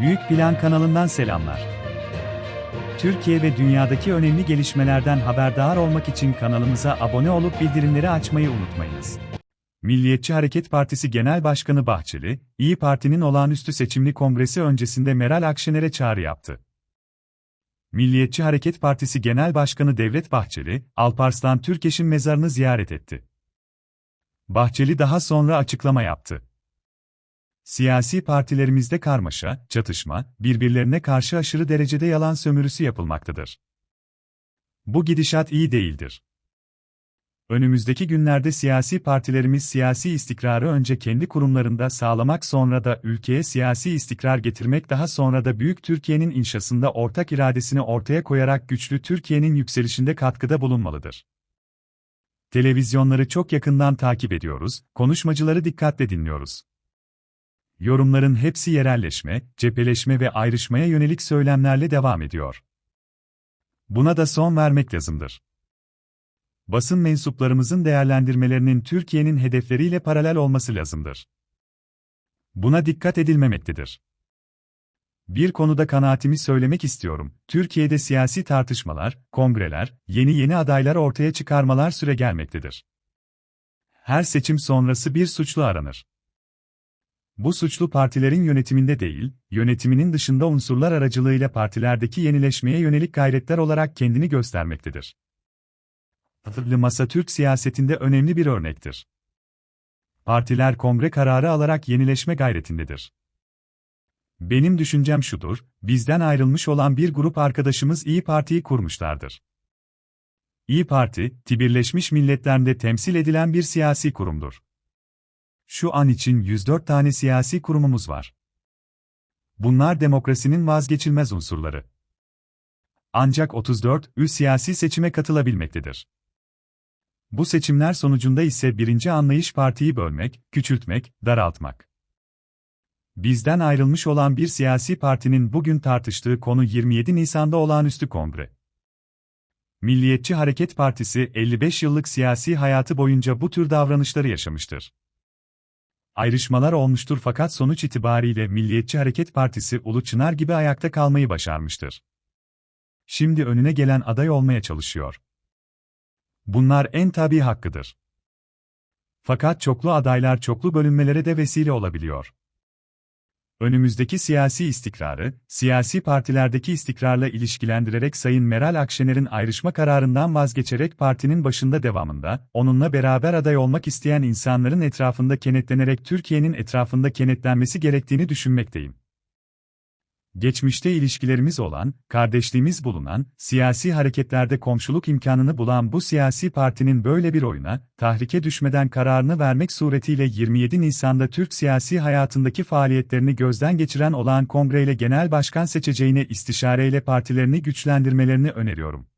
Büyük Plan kanalından selamlar. Türkiye ve dünyadaki önemli gelişmelerden haberdar olmak için kanalımıza abone olup bildirimleri açmayı unutmayınız. Milliyetçi Hareket Partisi Genel Başkanı Bahçeli, İyi Parti'nin olağanüstü seçimli kongresi öncesinde Meral Akşener'e çağrı yaptı. Milliyetçi Hareket Partisi Genel Başkanı Devlet Bahçeli, Alparslan Türkeş'in mezarını ziyaret etti. Bahçeli daha sonra açıklama yaptı. Siyasi partilerimizde karmaşa, çatışma, birbirlerine karşı aşırı derecede yalan sömürüsü yapılmaktadır. Bu gidişat iyi değildir. Önümüzdeki günlerde siyasi partilerimiz siyasi istikrarı önce kendi kurumlarında sağlamak sonra da ülkeye siyasi istikrar getirmek daha sonra da büyük Türkiye'nin inşasında ortak iradesini ortaya koyarak güçlü Türkiye'nin yükselişinde katkıda bulunmalıdır. Televizyonları çok yakından takip ediyoruz, konuşmacıları dikkatle dinliyoruz. Yorumların hepsi yerelleşme, cepheleşme ve ayrışmaya yönelik söylemlerle devam ediyor. Buna da son vermek lazımdır. Basın mensuplarımızın değerlendirmelerinin Türkiye'nin hedefleriyle paralel olması lazımdır. Buna dikkat edilmemektedir. Bir konuda kanaatimi söylemek istiyorum. Türkiye'de siyasi tartışmalar, kongreler, yeni yeni adaylar ortaya çıkarmalar süre gelmektedir. Her seçim sonrası bir suçlu aranır. Bu suçlu partilerin yönetiminde değil, yönetiminin dışında unsurlar aracılığıyla partilerdeki yenileşmeye yönelik gayretler olarak kendini göstermektedir. Altılı Masa Türk siyasetinde önemli bir örnektir. Partiler kongre kararı alarak yenileşme gayretindedir. Benim düşüncem şudur, bizden ayrılmış olan bir grup arkadaşımız İyi Parti'yi kurmuşlardır. İyi Parti, Birleşmiş Milletler'de temsil edilen bir siyasi kurumdur. Şu an için 104 tane siyasi kurumumuz var. Bunlar demokrasinin vazgeçilmez unsurları. Ancak 34 ü siyasi seçime katılabilmektedir. Bu seçimler sonucunda ise birinci anlayış partiyi bölmek, küçültmek, daraltmak. Bizden ayrılmış olan bir siyasi partinin bugün tartıştığı konu 27 Nisan'da olağanüstü kongre. Milliyetçi Hareket Partisi 55 yıllık siyasi hayatı boyunca bu tür davranışları yaşamıştır. Ayrışmalar olmuştur fakat sonuç itibariyle Milliyetçi Hareket Partisi Ulu Çınar gibi ayakta kalmayı başarmıştır. Şimdi önüne gelen aday olmaya çalışıyor. Bunlar en tabi hakkıdır. Fakat çoklu adaylar çoklu bölünmelere de vesile olabiliyor. Önümüzdeki siyasi istikrarı, siyasi partilerdeki istikrarla ilişkilendirerek Sayın Meral Akşener'in ayrışma kararından vazgeçerek partinin başında devamında, onunla beraber aday olmak isteyen insanların etrafında kenetlenerek Türkiye'nin etrafında kenetlenmesi gerektiğini düşünmekteyim. Geçmişte ilişkilerimiz olan, kardeşliğimiz bulunan, siyasi hareketlerde komşuluk imkanını bulan bu siyasi partinin böyle bir oyuna, tahrike düşmeden kararını vermek suretiyle 27 Nisan'da Türk siyasi hayatındaki faaliyetlerini gözden geçiren olan kongreyle genel başkan seçeceğine istişareyle partilerini güçlendirmelerini öneriyorum.